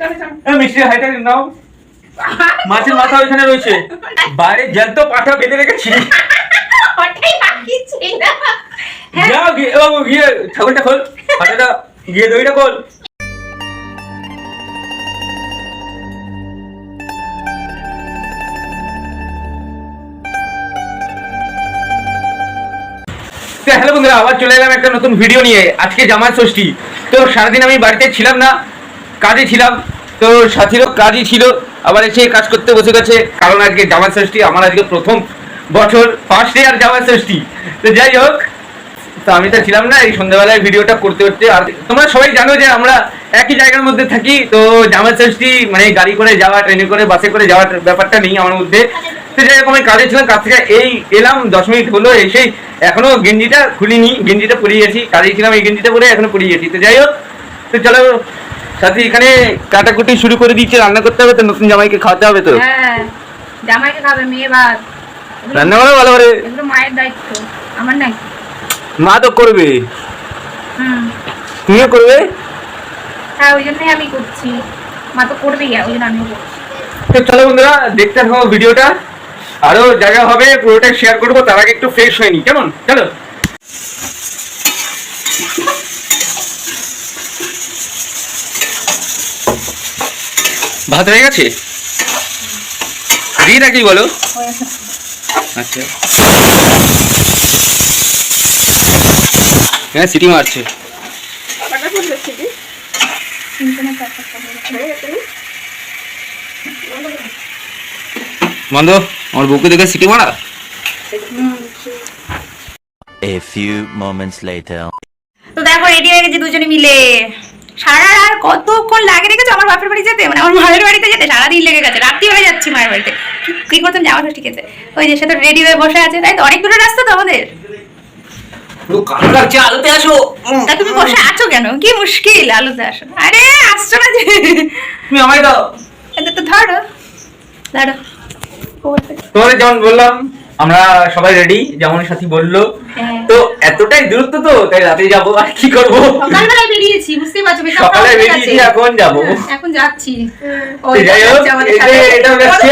এ, হাইটা নাও। মাছের মাথা ওইখানে রয়েছে। বাইরে জ্যান্ত পাঠা বেঁধে রেখেছি। যাও গিয়ে খোল। পাঠাটা গিয়ে দইটা খোল। হ্যালো বন্ধুরা আবার চলে এলাম একটা নতুন ভিডিও নিয়ে। আজকে জামাই ষষ্ঠী। তো সারাদিন আমি বাড়িতে ছিলাম না। কাজে ছিলাম। তো সাথীরও কাজই ছিল। আবার এসে কাজ করতে বসে গেছে। কারণ আজকে জামাই ষষ্ঠী, আমার আজকে প্রথম বছর ফার্স্ট ইয়ার জামাই ষষ্ঠী। তো যাই হোক, তো আমি তো ছিলাম না এই সন্ধ্যাবেলায় ভিডিওটা করতে করতে। আর তোমরা সবাই জানো যে আমরা একই জায়গার মধ্যে থাকি। তো জামাই ষষ্ঠী মানে গাড়ি করে যাওয়া ট্রেনে করে বাসে করে যাওয়ার ব্যাপারটা নেই আমার মধ্যে। তো যাই হোক, আমি কাজে ছিলাম। কাজ থেকে এই এলাম, দশ মিনিট হলো এসেই। এখনও গেঞ্জিটা খুলিনি, গেঞ্জিটা পরিয়ে গেছি। কাজে ছিলাম, এই গেঞ্জিটা পরে এখনও পরিয়ে গেছি। তো যাই হোক, তো চলো সাথে এখানে কাটাকুটি শুরু করে দিচ্ছে রান্না করতে হবে তো নতুন জামাইকে খাওয়াতে হবে তো। হ্যাঁ জামাইকে খাবে মেয়ে বাদ রান্না করো ভালো করে। এগুলো মায়ের দায়িত্ব আমার নাই। মা তো করবে। হুম। তুমিও করবে? হ্যাঁ ওই জন্যই আমি করছি। মা তো করবেই ওই জন্য আমিও করছি। তো চলো বন্ধুরা দেখতে থাকো ভিডিওটা। আরও জায়গা হবে পুরোটা শেয়ার করব তার আগে একটু ফ্রেশ হয়নি কেমন? চলো। ভাত হয়ে গেছে? দিয়ে নাকি বলো। আচ্ছা। হ্যাঁ সিটি মারছে। বন্ধ আমার বুকে দেখে সিটি মারা? A few moments later. তো দেখো রেডি হয়ে গেছি দুজনে মিলে। সারা রাত কতক্ষণ লাগে রেখেছে? আমার বাপের বাড়ি যেতে মানে আমার মায়ের বাড়িতে যেতে সারাদিন লেগে গেছে রাত্রি হয়ে যাচ্ছি মায়ের বাড়িতে। কি- করতাম জামা ষষ্ঠী খেতে ওই যে সে তো রেডি হয়ে বসে আছে তাই তো? অনেক দূরের রাস্তা তো আমাদের। আলোতে আসো। তা তুমি বসে আছো কেন? কি মুশকিল আলুতে আসো। আরে আসছো না যে। তুমি আমায় দাও। এটা তো ধরো। ধরো তোমাদের যেমন বললাম আমরা সবাই রেডি যেমন সাথী বলল। এতটাই দূরত্ব তো তাই রাতে যাব আর কি করব? সকালবেলায় বেরিয়েছি বুঝতেই পারছ সকালে বেরিয়েছি এখন যাব? এখন যাচ্ছি। তো যাই হোক এটা হচ্ছে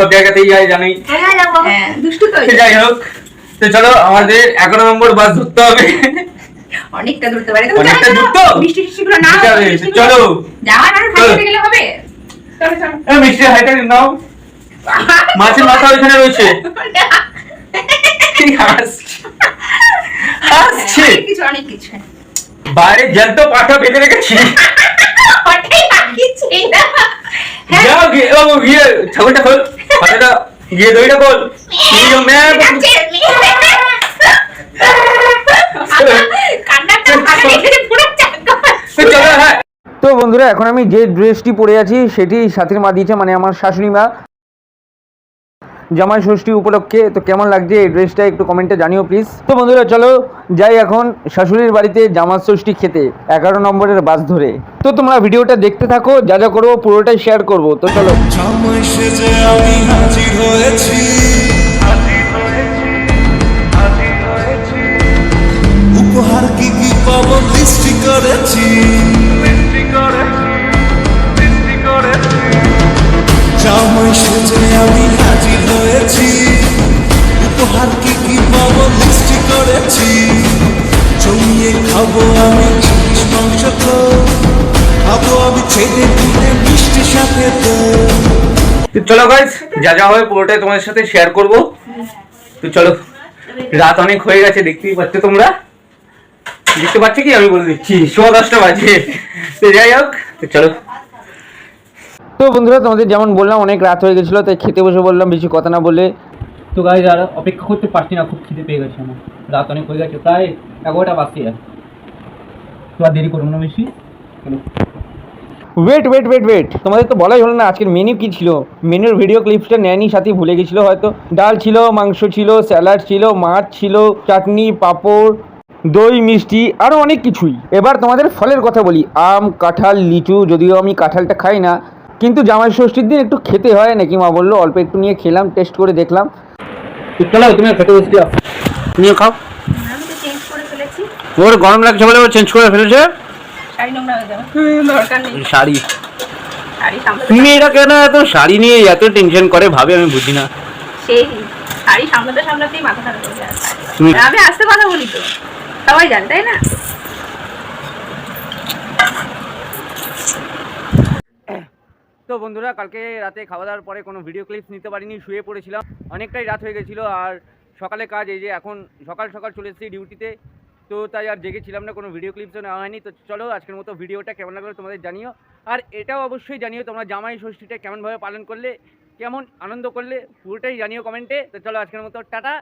সব জায়গাতেই যাই জানি। হ্যাঁ দুষ্টু তো তো যাই হোক তো চলো আমাদের এগারো নম্বর বাস ধরতে হবে। অনেকটা দূরতে পারে অনেকটা দূর তো? বৃষ্টি টিষ্টিগুলো না চলো। যাওয়ার আর। খাইতে গেলে হবে? চলো চলো। এ, মিষ্টি হাইটা নাও। মাছের মাথা ওইখানে রয়েছে। অনেক কিছু অনেক কিছু। বাইরে জ্যান্ত পাঠা বেঁধে রেখেছি। ওটাই বাকি ছিল। হ্যাঁ। যাও গিয়ে ও গিয়ে খোল। পাঠাটা গিয়ে দইটা খোল। হ্যাঁ। তো বন্ধুরা এখন আমি যে ড্রেসটি পরে আছি সেটি সাথীর মা দিয়েছে মানে আমার শাশুড়ি মা। জামাই ষষ্ঠী উপলক্ষে। তো কেমন লাগছে এই ড্রেসটা একটু কমেন্টে জানিও প্লিজ তো বন্ধুরা চলো যাই এখন শাশুড়ির বাড়িতে জামাই ষষ্ঠী খেতে এগারো নম্বরের বাস ধরে। তো তোমরা ভিডিওটা দেখতে থাকো যা যা করব পুরোটাই শেয়ার করব। তো চলো। জামাই সেজে আমি হাজির হয়েছি। উপহার কি কি পাবো করেছি। জামাই সেজে আমি হাজির হয়েছি। উপহার কি কি পাবো করেছি। জমিয়ে খাব আমি মাংস তো খাব আমি দিলে সাথে তো চলো গাইজ যা যা হবে পুরোটাই তোমাদের সাথে শেয়ার করব। তো চলো, রাত অনেক হয়ে গেছে, দেখতেই পাচ্ছ তোমরা। দেখতে পাচ্ছ কি আমি বলে দিচ্ছি? সোয়া দশটা বাজে। তো যাই হোক, তো চলো। তো বন্ধুরা তোমাদের যেমন বললাম অনেক রাত হয়ে গেছিল তাই খেতে বসে বললাম বেশি কথা না বলে। তো গাইজ আর অপেক্ষা করতে পারছি না খুব খিদে পেয়ে গেছে আমার। রাত অনেক হয়ে গেছে প্রায় এগারোটা বাজছে। আর তো আর দেরি করব না বেশি। ওয়েট ওয়েট ওয়েট ওয়েট তোমাদের তো বলাই হলো না আজকের মেনু কী ছিল? মেনুর ভিডিও ক্লিপসটা নেয়নি সাথে ভুলে গেছিল হয়তো। ডাল ছিল মাংস ছিল স্যালাড ছিল মাছ ছিল চাটনি পাঁপড় দই মিষ্টি আরও অনেক কিছুই। এবার তোমাদের ফলের কথা বলি আম কাঁঠাল লিচু যদিও আমি কাঁঠালটা খাই না কিন্তু জামাই ষষ্ঠীর দিন একটু খেতে হয় নাকি মা বলল অল্প একটু নিয়ে খেলাম টেস্ট করে দেখলাম। চলো তুমি খেতে বসে যাও। নিয়ে খাও। আমি তো চেঞ্জ করে ফেলেছি ওর গরম লাগছে বলে ও চেঞ্জ করে ফেলেছে। শাড়ি নোংরা যাবে। দরকার নেই। শাড়ি। শাড়ি সামলাতে তুমি এটা কেন এত শাড়ি নিয়ে এত টেনশন করে ভাবে আমি বুঝি না। সেই শাড়ি সামলাতে সামলাতেই মাথা খারাপ হয়ে যায়। আমি আসতে কথা বলি তো। সবাই জানে তাই না? তো বন্ধুরা, কালকে রাতে খাওয়া দাওয়ার পরে কোনো ভিডিও ক্লিপস নিতে পারিনি, শুয়ে পড়েছিলাম। অনেকটাই রাত হয়ে গেছিল আর সকালে কাজ, এই যে এখন সকাল সকাল চলে এসেছি ডিউটিতে তো তাই আর জেগেছিলাম না, কোনো ভিডিও ক্লিপসও নেওয়া হয়নি। তো চলো, আজকের মতো ভিডিওটা কেমন লাগল তোমাদের জানিও। আর এটাও অবশ্যই জানিও, তোমরা জামাই ষষ্ঠীটা কেমনভাবে পালন করলে, কেমন আনন্দ করলে, পুরোটাই জানিও কমেন্টে তো চলো, আজকের মতো, টাটা।